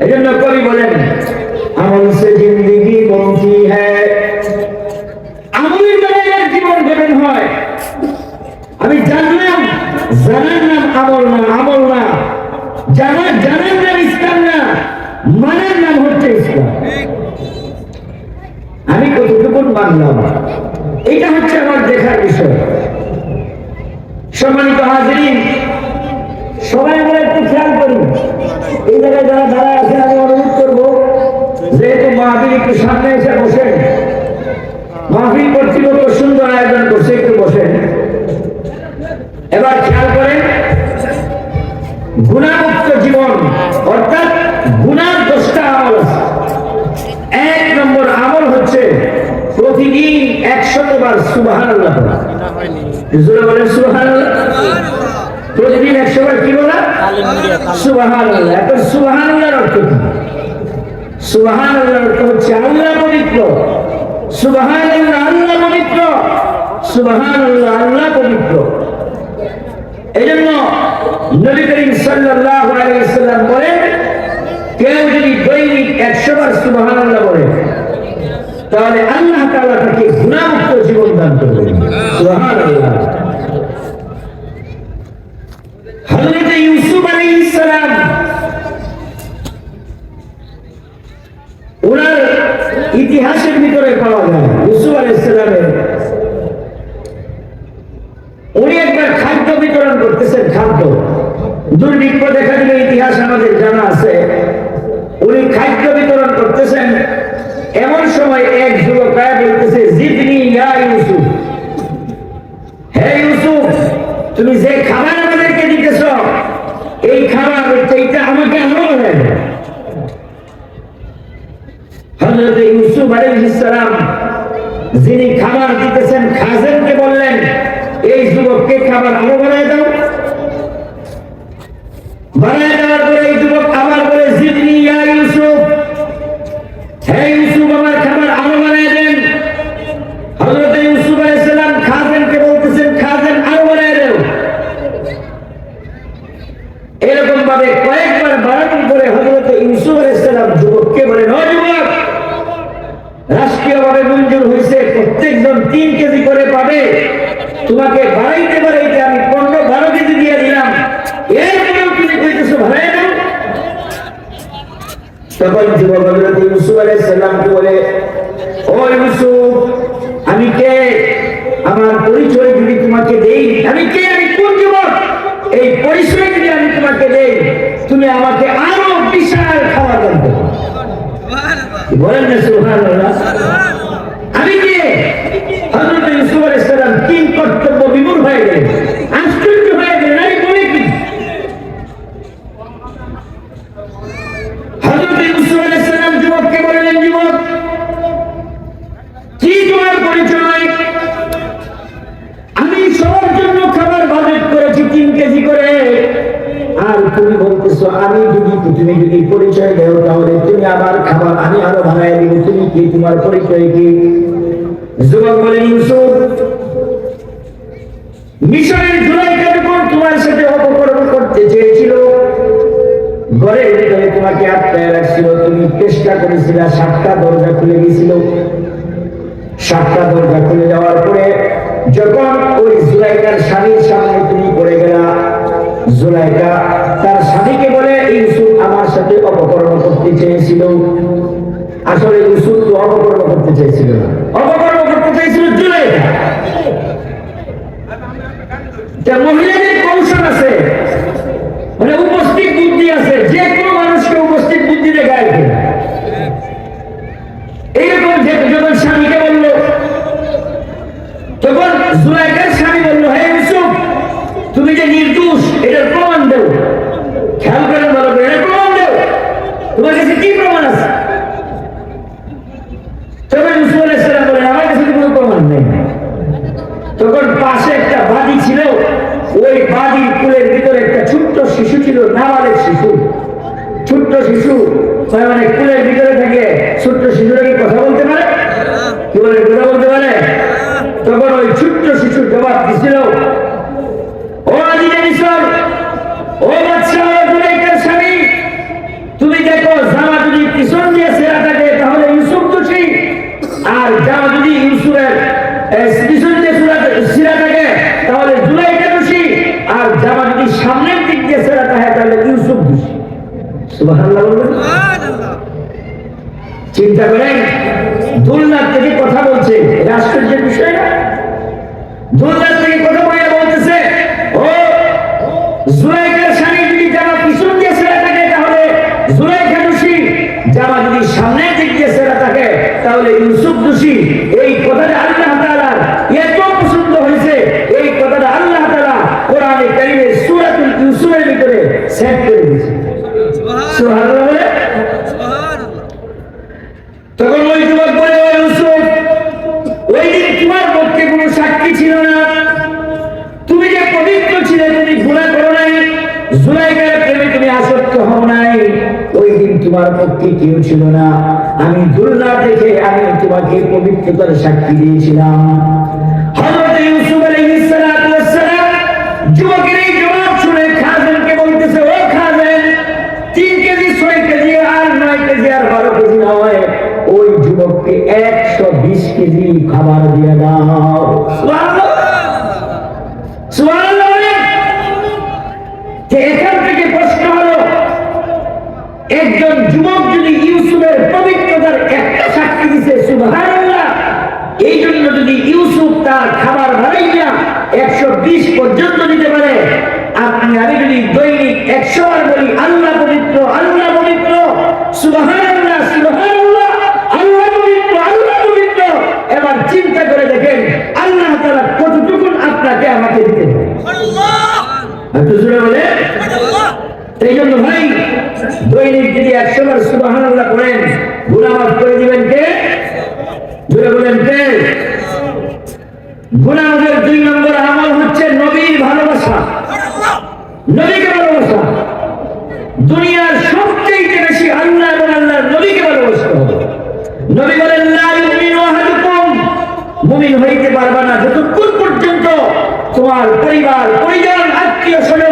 এই জন্য কবি বলেন আমার সে মাহবিল একটু সামনে এসে বসেন মাহফিল কর্তৃপক্ষ সুন্দর আয়োজন করছে একটু বসেন এবার খেয়াল করেন গুণামুক্ত জীবন অর্থাৎ গুণার দশটা আমল এক নম্বর আমল হচ্ছে প্রতিদিন একশত বার সুবাহান আল্লাহ জোরে বলেন সুবাহান প্রতিদিন একশো বার কি বলা? সুবাহান আল্লাহ এখন সুবাহান আল্লাহর অর্থ কি? সুবাহান হচ্ছে আল্লাহ পবিত্র। সুবাহান আল্লাহ আল্লাহ পবিত্র। সুবাহান আল্লাহ আল্লাহ পবিত্র। এই জন্য নবী করিম সাল্লাল্লাহু আলাইহি ওয়াসাল্লাম বলেন, কেউ যদি দৈনিক একশো বার সুবহানাল্লাহ বলে, তাহলে আল্লাহ তাআলা তাকে গুনাহমুক্ত জীবন দান করবেন। সুবহানাল্লাহ। হযরত ইউসুফ আলাইহিস সালাম ইতিহাসের ভিতরে পাওয়া যায়। ইউসুফ আলাইহিস সালামের উনি একবার খাদ্য বিতরণ করতেছেন, খাদ্য। দুর্ভিক্ষ দেখা দিলে ইতিহাস আমাদের জানা আছে। উনি খাদ্য বিতরণ করতেছেন। এমন সময় এক যুবক বলতেছে জিদনি ইয়া ইউসুফ। হে ইউসুফ, তুমি যে খাবার আমাদেরকে দিতেছ, এই খাবার এইটা আমাকে আরও হয়ে হযরত ইউসুফ আলাইহিস সালাম যিনি খাবার দিতেছেন, খাজেনকে বললেন, এই যুবককে খাবার আরও বানায় দাও। বানায় দেওয়ার পরে এই যুবক আবার বলে জিদনি ইয়া ইউসুফ হে ইউসুফ আমার খাবার আরও বানায় দেন হযরত ইউসুফ আলাইহিস সালাম খাজেনকে বলতেছেন খাজেন আরও বানায় দাও এরকম ভাবে কয়েকবার বাড়ানোর পরে হযরত ইউসুফ আলাইহিস সালাম যুবককে বলেন ও যুবক রাষ্ট্রীয়ভাবে মঞ্জুর হয়েছে প্রত্যেকজন তিন কেজি করে পাবে তোমাকে বাড়াইতে বাড়াইতে আমি পনেরো বারো কেজি দিয়ে দিলাম এরপরেও তুমি কইতেছো ভাড়াই দাও তখন যুবক হজরত ইউসুফ আলাইহিস সালামকে বলে, ও ইউসুফ, আমি কে? আমার পরিচয় যদি তোমাকে দেই, আমি কে? আমি কোন যুবক? এই পরিচয় যদি আমি তোমাকে দেই, তুমি আমাকে আরও বিশাল দান করো। বলেন না আমি কে? হযরত ইউসুফ আলাইহিস সালাম তিন কর্তব্য বিমূঢ় হয়ে গেলেন আশ্চর্য হয়ে গেলেন আমি বলে কি হযরত ইউসুফ আলাইহিস সালাম যুবককে বললেন যুবক কি তোমার পরিচয় আমি সবার জন্য খাবার বাজেট করেছি তিন কেজি করে আর তুমি বলতেছো আমি যদি তুমি যদি পরিচয় দেও, তাহলে তুমি আমার খাবার আমি আরও ভাড়ায় দিব। তুমি কি তোমার পরিচয় কি? যুবক ইউসুফ, মিশরের জুলাইকা যখন তোমার সাথে করতে চেয়েছিল। ভিতরে তোমাকে আটকায় রাখছিল। তুমি চেষ্টা করেছিলে, সাতটা দরজা খুলে গেছিল সাতটা দরজা খুলে যাওয়ার পরে যখন ওই জুলাইকার স্বামীর সামনে তুমি পড়ে গেলা জুলাইকা তার স্বামীকে বলে, ইউসুফ আমার সাথে অপকর্ম করতে চেয়েছিল। আসলে ইউসুফ তো অপকর্ম করতে চেয়েছিল অপকর্ম করতে চেয়েছিল জুলাইকা মহিলাদের কৌশল আছে মানে উপস্থিত বুদ্ধি আছে, যে কোনো মানুষকে উপস্থিত বুদ্ধি দেখায়। এইরকম যখন স্বামীকে বলল তখন জুলাইকার স্বামী বলল হে ইউসুফ তুমি যে নির্দোষ এটার প্রমাণ দেও খেয়াল করেন ভালো করে এটার প্রমাণ দেও তোমার কাছে কি প্রমাণ আছে তখন ইউসুফ আলাইহিস সালাম বলেন আমার কাছে তো কোনো প্রমাণ নেই তখন পাশে একটা বাদি ছিল ওই বাদির কুলের ভিতরে একটা ছোট্ট শিশু ছিল নাবালেক শিশু ছোট্ট শিশু তার মানে কুলের ভিতরে থাকে ছোট্ট শিশুরা কি কথা বলতে পারে কি বলে কথা বলতে পারে তখন ওই ছোট্ট শিশুর জবাব দিছিল ও আজিজে মিশর ও তাহলে ইউসুফ দোষী। এই কথাটা আল্লাহ এত পছন্দ হয়েছে। এই কথাটা আল্লাহ তাআলা কোরআনে কারিমে সূরাতুল ইউসুফের ভিতরে সেট করে দিয়েছে। সুবহানাল্লাহ। তখন ওই যুবক বলে "ও ইউসুফ ওই দিন তোমার পক্ষে কোনো সাক্ষী ছিল না। তুমি যে পবিত্র ছিলে তুমি গুণা করো নাই। জুলাইকার প্রেমে তুমি আসক্ত হও নাই। ওই দিন তোমার পক্ষে কেউ ছিল না। আমি দুর্না দেখে আমি তোমাকে পবিত্রতার সাক্ষী দিয়েছিলাম। একজন যুবক যদি ইউসুফের পবিত্রতার একটা সাক্ষী দিছে সুবহানাল্লাহ এই জন্য যদি ইউসুফ তার খাবার বাড়াইয়া একশো বিশ পর্যন্ত দিতে পারে আপনি আমি যদি দৈনিক একশো বার বলি আল্লাহ পবিত্র আল্লাহ পবিত্র সুবহানাল্লাহ সুবহানাল্লাহ আল্লাহ পবিত্র আল্লাহ পবিত্র এবার চিন্তা করে দেখেন আল্লাহ তাআলা কতটুকুন আপনাকে আমাকে দিতে পারে? একটু জোরে বলে এই জন্য ভাই দৈনিক যদি একশো বার সুবাহান করেন গুণা মাফ করে দিবেন কে? জোরে বলেন কে? গুণামাফের দুই নম্বর আমল হচ্ছে নবীর ভালোবাসা। নবীকে ভালোবাসা। দুনিয়ার সবচেয়ে বেশি আল্লাহ এবং আল্লাহর নবীকে ভালোবাসতে হবে। নবী বলেন মুমিন হইতে পারবা না। যতক্ষণ পর্যন্ত তোমার পরিবার, পরিজন আত্মীয় স্বজন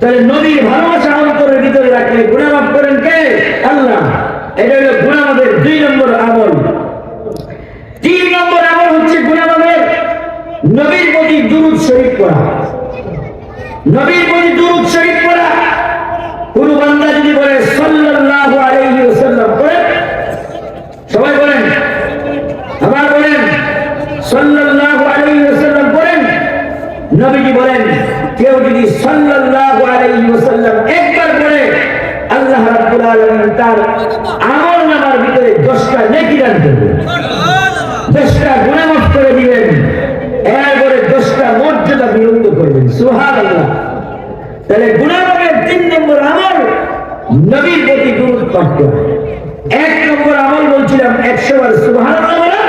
তাহলে নবীর ভালোবাসা অন্তরের ভিতরে রাখলে গুণামাপ করেন কে? আল্লাহ। এটা হলো গুনাহ মাফের দুই নম্বর আমল। তিন নম্বর আমল হচ্ছে গুনাহ মাফের নবীর প্রতি দুরূদ শরীফ করা। নবীর প্রতি দুরূদ শরীফ করা কোন বান্দা যদি বলে সাল্লাল্লাহু আলাইহি ওয়াসাল্লাম বলেন সবাই বলেন আবার বলেন সাল্লাল্লাহু আলাইহি ওয়াসাল্লাম বলেন নবীজি বলেন কেউ যদি সাল্লাল্লাহু আলাইহি ওয়াসাল্লাম একবার বলে আল্লাহ রাব্বুল আলামিন তার আমল নামার ভিতরে 10টা নেকি দান করবেন 10টা গুনাহ মাফ করে দিবেন। এরপরে 10টা মর্যাদা বিলম্ব করবেন। সুবহানাল্লাহ। তাহলে গুণাগমের তিন নম্বর আমল নবীর প্রতি পাঠ এক নম্বর আমল বলছিলাম একশো বার বলা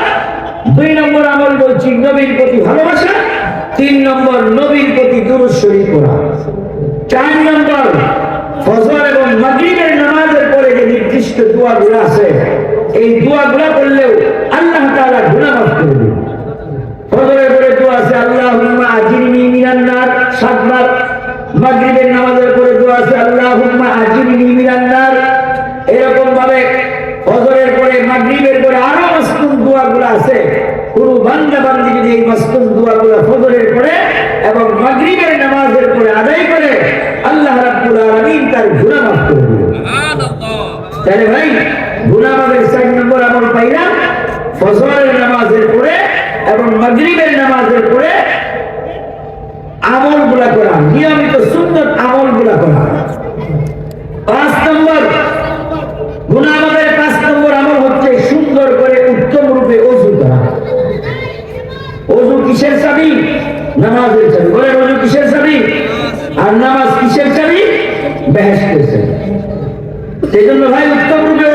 দুই নম্বর আমল বলছি নবীর প্রতি ভালোবাসা। তিন নম্বর নবীর প্রতি দূরত শরীর করা চার নম্বর ফজর এবং মাগরিবের নামাজের পরে যে নির্দিষ্ট দোয়াগুলো আছে, এই দোয়াগুলো করলেও আল্লাহ তাআলা গুনাহ মাফ করে দিবেন। ফজরের পরে দোয়া আছে, আল্লাহুম্মা মিনান নার। সাতবার মাগরিবের নামাজের পরে দোয়া আছে, আল্লাহুম্মা মিনান নার। এরকম ভাবে ফজরের পরে, মাগরিবের পরে আরও মাসকুন দোয়া আছে। কোন বান্দা বান্দি যদি এই মাসকুন দোয়াগুলো ফজরের পরে এবং মাগরিবের নামাজের পরে আদায় করে, আল্লাহ রাব্বুল তার গুনাহ মাফ করে দিবেন তাহলে ভাই গুনাহ মাফের চার নম্বর আমল পাইলাম, ফজরের নামাজের পরে এবং মাগরিবের নামাজের পরে আমলগুলা করা, নিয়মিত সুন্দর আমলগুলা করা। পাঁচ নম্বর গুণামাদের পাঁচ নম্বর আমল হচ্ছে সুন্দর করে উত্তম রূপে অজু করা। অজু কিসের চাবি? নামাজের চাবি। বলেন, অজু কিসের চাবি? আর নামাজ কিসের চাবি? বেহেস্তের চাবি সেই জন্য ভাই উত্তম রূপে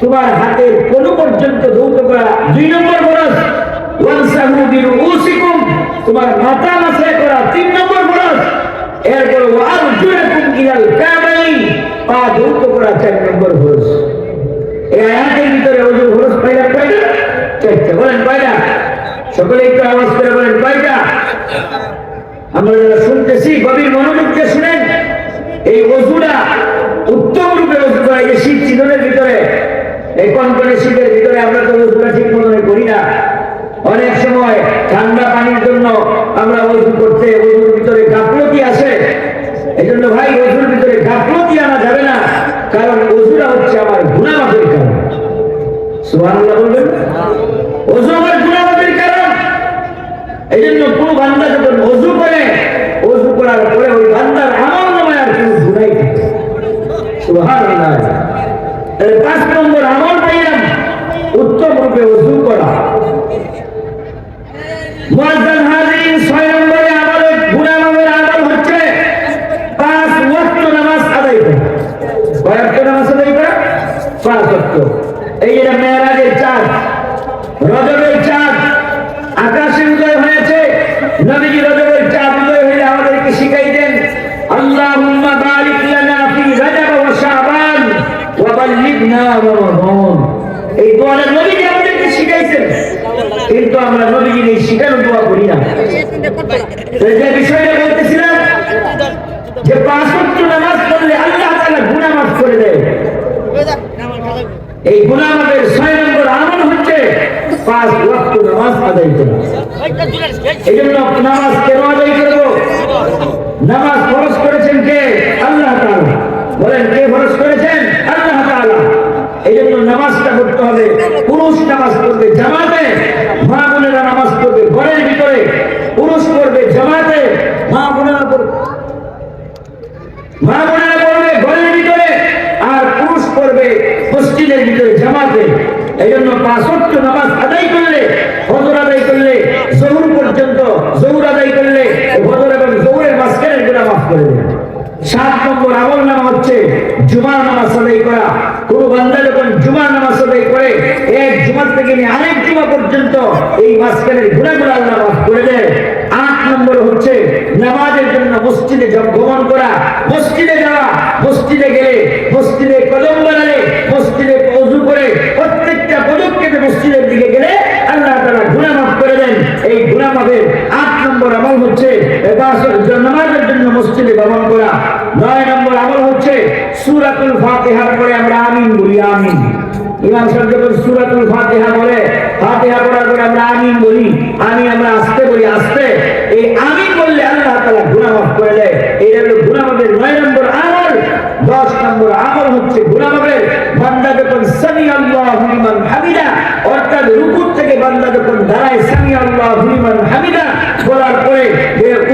তোমার হাতের কোন পর্যন্ত ধৌত করা দুই নম্বর ফরজ ওয়ানসাহু বিরুউসিকুম, তোমার মাথা মাথায় করা তিন নম্বর ফরজ এরপর ওয়ারজুলাকুম ইলাল কাবাইন, পা ধৌত করা চার নম্বর ফরজ এই আয়াতের ভিতরে ওজুর ফরজ পাইলাম কয়টা চারটা বলেন কয়টা সকলে একটু আওয়াজ করে বলেন কয়টা আমরা যারা শুনতেছি, গভীর মনোযোগ দিয়ে শুনেন, এই ওজুটা এই যে শীত শীতলের ভিতরে, এই কনকনে শীতের ভিতরে আমরা তো ওজুটা ঠিক মতন করি না। অনেক সময় ঠান্ডা পানির জন্য আমরা ওজু করতে ওজুর ভিতরে গাফলতি আসে। এই জন্য ভাই ওজুর ভিতরে গাফলতি আনা যাবে না, কারণ ওজুটা হচ্ছে আমার গুণামাফের কারণ। সুবহানাল্লাহ বলবেন? ওজু আমার গুণামাফের কারণ। এই জন্য কোন বান্দা যখন অজু করে অজু করার পরে ওই বান্দার আমল নামায় আর কোনো গুণাই পাঁচ নম্বর আমল পাইলাম উত্তম রূপে অজু করা মুয়াজ্জান হাজিরিন ছয় নম্বরে আমলে গুনাহ নামের আমল হচ্ছে পাঁচ ওয়াক্ত নামাজ আদায় করা কয় ওয়াক্ত নামাজ আদায় করা পাঁচ ওয়াক্ত এই যে মেয়েরাজের চাঁদ রজবের চাঁদ আকাশে উদয় হয়েছে নবীজি রজবের চাঁদ উদয় হয়ে আমাদেরকে শিখাই দেন আল্লাহুম্মা বারিক লানা ফি রজব ওয়া শাবান ওয়া বাল্লিগনা রমাদান এই দোয়াটা নবীজি আমাদেরকে শিখাইছেন কিন্তু আমরা নবীজির এই শিখানো দোয়া করি না। যে বিষয়টা বলতেছিলাম, যে পাঁচ নামাজ পড়লে আল্লাহ তাআলা গুনাহ মাফ করে দেয়। এই গুনাহ মাফের ছয় নম্বর আমল হচ্ছে পাঁচ ওয়াক্ত নামাজ আদায় করা। এই জন্য নামাজ কেন আদায় করব। নামাজ ফরজ মা বোনেরা পড়বে ভিতরে, আর পুরুষ পড়বে, মসজিদের ভিতরে, জামাতে এই জন্য পাঁচ নামাজ আদায় করলে ফজর আদায় করলে, জহুর পর্যন্ত জহুর আদায় করলে ফজর এবং জহুরের মাঝখানের গুণা মাফ করে দেবে। সাত নম্বর আমল নামা হচ্ছে জুমার নামাজ আদায় করা। কোন বান্দা যখন জুমার নামাজ আদায় করে, এক জুমার থেকে নিয়ে আরেক জুমা পর্যন্ত এই মাঝখানের গুণাগুলো আল্লাহ মাফ করে দেয় আট নম্বর হচ্ছে নামাজের জন্য মসজিদে গমন করা, মসজিদে যাওয়া, মসজিদে গেলে মসজিদে কদম বানালে, মসজিদে অজু করে প্রত্যেকটা পদক্ষেপ মসজিদের দিকে গেলে আল্লাহ তারা গুণা মাফ করে দেন। এই গুণা মাফের আট নম্বর আমল হচ্ছে নামাজের জন্য মসজিদে গমন করা। নয় নম্বর আমল হচ্ছে সুরাতুল ফাতেহার পরে আমরা আমিন বলি, আমিন। ইমাম সাহেব যখন সুরাতুল ফাতেহা বলে, ফাতেহা করার পরে আমরা আমিন বলি, আমি আমরা আসতে বলি, আসতে। এই আমিন বললে আল্লাহ তাআলা গুনাহ মাফ করে দেয়। এই হলো গুনাহ মাফের নয় নম্বর আমল দশ নম্বর আমল হচ্ছে গুনাহ মাফের বান্দা যখন সামি আল্লাহু লিমান হামিদা অর্থাৎ রুকু থেকে বান্দা যখন দাঁড়ায় সামি আল্লাহু লিমান হামিদা বলার পরে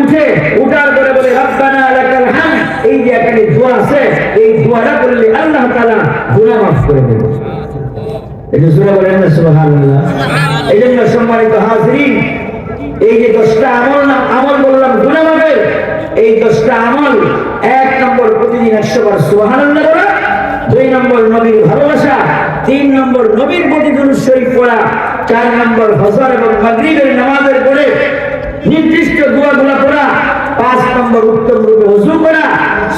উঠে উঠার পরে বলে রব্বানা লাকাল হামদ। এই যে এখানে দোয়া আছে এই দোয়াটা করলে আল্লাহ তাআলা গুনাহ মাফ করে দেবে এটা সুরা বলেন না সুবহানাল্লাহ। এই জন্য সম্মানিত হাজরিন এই যে দশটা আমল না, আমল বললাম গুনাহ মাফের এই দশটা আমল এক নম্বর প্রতিদিন একশো বার সুবহানাল্লাহ বলা দুই নম্বর নবীর ভালোবাসা, তিন নম্বর নবীর প্রতি দুরূদ শরীফ পড়া, চার নম্বর হজর এবং মাগরিবের নামাজের পরে নির্দিষ্ট দোয়াগুলা পড়া পাঁচ নম্বর উত্তম রূপে ওযু করা,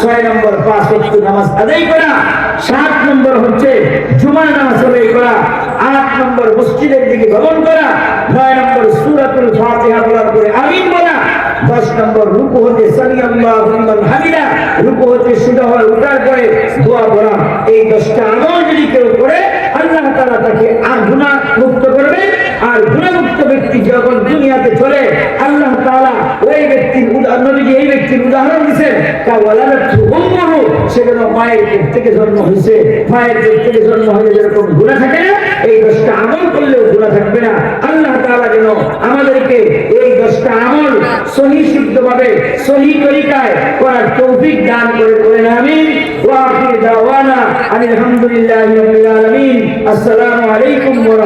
ছয় নম্বর পাঁচ ওয়াক্ত নামাজ আদায় করা, সাত নম্বর হচ্ছে জুমার নামাজ আদায় করা, আট নম্বর মসজিদের দিকে ভ্রমণ করা, নয় নম্বর সূরাতুল ফাতিহা বলার পরে আমিন বলা, দশ নম্বর রুকু হতে হামিদা, রুকু হতে সুদা উঠার পরে দোয়া করা। এই দশটা আমল যদি কেউ করে, আল্লাহ তাআলা তাকে আর মুক্ত করবে আর গুণামুক্ত ব্যক্তি যখন দুনিয়াতে চলে, আল্লাহ তাআলা ওই ব্যক্তির নবীজি এই ব্যক্তির উদাহরণ দিয়েছেন তা মায়ের থেকে জন্ম হয়েছে। মায়ের থেকে জন্ম হয়ে যেরকম গুনাহ থাকে এই দশটা আমল করলেও গুনাহ থাকবে না। আল্লাহ যেন আমাদেরকে এই দশটা আমল সহি শুদ্ধভাবে সহি তরিকায় করার তৌফিক দান করে করেন আমিন। ওয়া আখির দাওয়ানা আলহামদুলিল্লাহি রাব্বিল আলামিন। আসসালামু আলাইকুম ওয়া